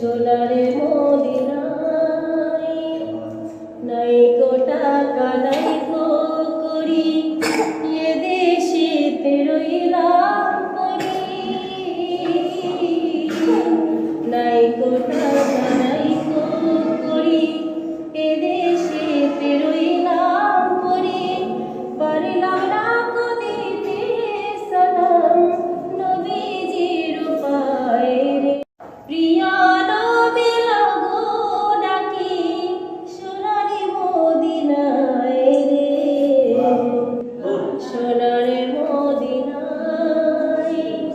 সোনারে মদিনাই নাই। কো টাকা নাই কো করি এ দেশে রইলাম নাই কো টাকা